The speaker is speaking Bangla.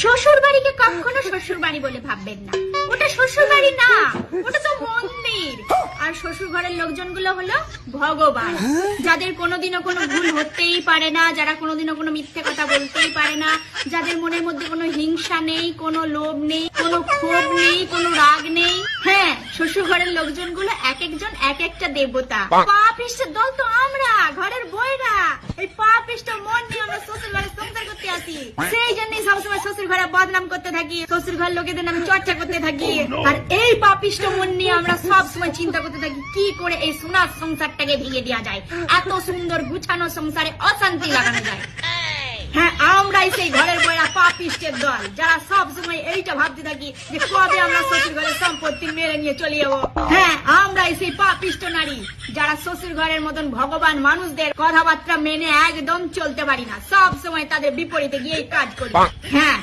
শ্বশুর বাড়িকে কখনো শ্বশুর বাড়ি বলে ভাববেন না। ওটা শ্বশুর বাড়ি না ওটা তো মন্দির। আর শ্বশুর ঘরের লোকজনগুলো হলো ভগবান। যাদের কোনোদিনও কোনো ভুল হতেই পারে না যারা কোনোদিনও কোনো মিথ্যে কথা বলতেই পারে না যাদের মনের মধ্যে কোনো হিংসা নেই কোনো লোভ নেই কোনো ক্ষোভ নেই কোনো রাগ নেই। হ্যাঁ শ্বশুর ঘরের লোকজনগুলো এক একজন এক একটা দেবতা। দল তো আমরা ঘরের বইরা এই পা পৃষ্ঠ মন নিয়ে আমরা শ্বশুর ঘরে সংসার সেই জন্যই সবসময় শ্বশুর ঘরে বদনাম করতে থাকি শ্বশুর ঘর লোকেদের নামে চর্চা করতে থাকি। আর এই পাপিষ্ট মন নিয়ে আমরা সব চিন্তা করতে থাকি কি করে এই সোনার সংসারটাকে ভেঙে দেওয়া যায়? এত সুন্দর গুছানো সংসারে অশান্তি লাগানো যায়। হ্যাঁ আমরাই সেই ঘরের বইরা পাপিষ্টের দল যারা সব সময় এইটা ভাবতে থাকি যে কবে আমরা শ্বশুর ঘরের সম্পত্তি মেরে নিয়ে চলে যাব। হ্যাঁ আমরাই সেই পাপিষ্ট নারী যারা শ্বশুর ঘরের মতন ভগবান মানুষদের কথাবার্তা মেনে একদম চলতে পারি না। সব সময় তাদের বিপরীতে গিয়ে কাজ করি। হ্যাঁ।